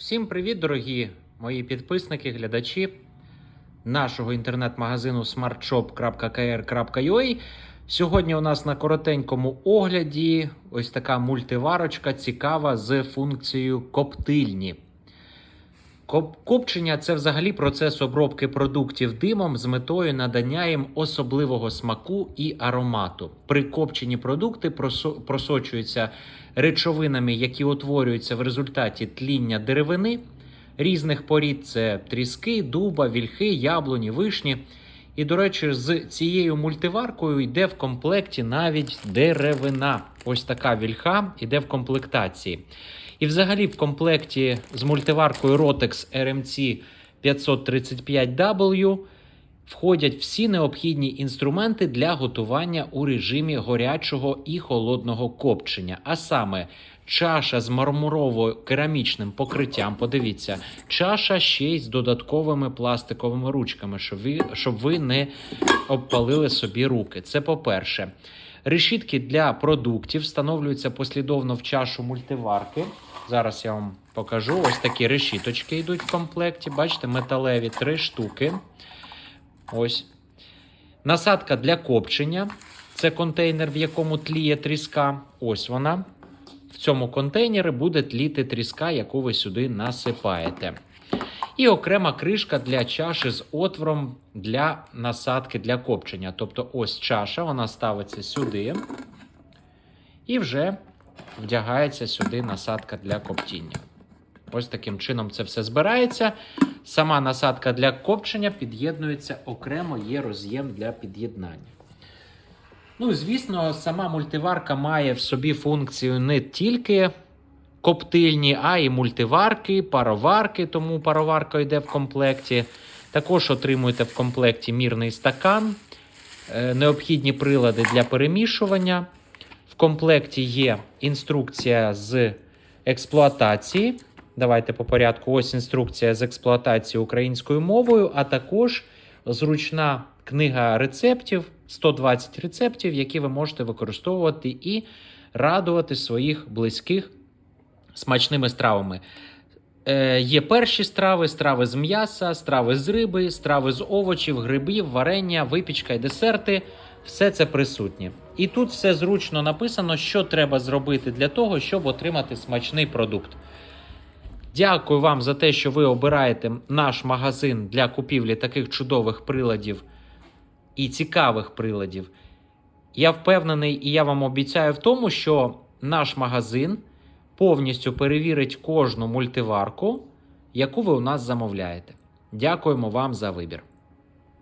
Всім привіт, дорогі мої підписники, глядачі нашого інтернет-магазину smartshop.kr.ua. Сьогодні у нас на коротенькому огляді ось така мультиварочка цікава з функцією коптильні. Коп- Копчення це взагалі процес обробки продуктів димом з метою надання їм особливого смаку і аромату. При копченні продукти просочуються речовинами, які утворюються в результаті тління деревини різних порід: це тріски, дуба, вільхи, яблуні, вишні. І, до речі, з цією мультиваркою йде в комплекті навіть деревина. Ось така вільха йде в комплектації. І взагалі в комплекті з мультиваркою Rotex RMC 535W входять всі необхідні інструменти для готування у режимі гарячого і холодного копчення, а саме чаша з мармурово-керамічним покриттям. Подивіться, чаша ще й з додатковими пластиковими ручками, щоб ви, щоб ви не обпалили собі руки. Це по-перше. Решітки для продуктів встановлюються послідовно в чашу мультиварки. Зараз я вам покажу. Ось такі решіточки йдуть в комплекті. Бачите, металеві три штуки. Ось. Насадка для копчення. Це контейнер, в якому тліє тріска. Ось вона. В цьому контейнері буде тліти тріска, яку ви сюди насипаєте. І окрема кришка для чаші з отвором для насадки для копчення. Тобто, ось чаша, вона ставиться сюди. І вже вдягається сюди насадка для коптіння. Ось таким чином це все збирається. Сама насадка для копчення під'єднується окремо, є роз'єм для під'єднання. Ну, звісно, сама мультиварка має в собі функцію не тільки коптильні, а й мультиварки, пароварки, тому пароварка йде в комплекті. Також отримуєте в комплекті мірний стакан, е, необхідні прилади для перемішування. В комплекті є інструкція з експлуатації. Давайте по порядку. Ось інструкція з експлуатації українською мовою, а також зручна книга рецептів, 120 рецептів, які ви можете використовувати і радувати своїх близьких смачними стравами. Е, є перші страви, страви з м'яса, страви з риби, страви з овочів, грибів, варення, випічка і десерти. Все це присутнє. І тут все зручно написано, що треба зробити для того, щоб отримати смачний продукт. Дякую вам за те, що ви обираєте наш магазин для купівлі таких чудових приладів і цікавих приладів. Я впевнений і я вам обіцяю в тому, що наш магазин повністю перевірить кожну мультиварку, яку ви у нас замовляєте. Дякуємо вам за вибір.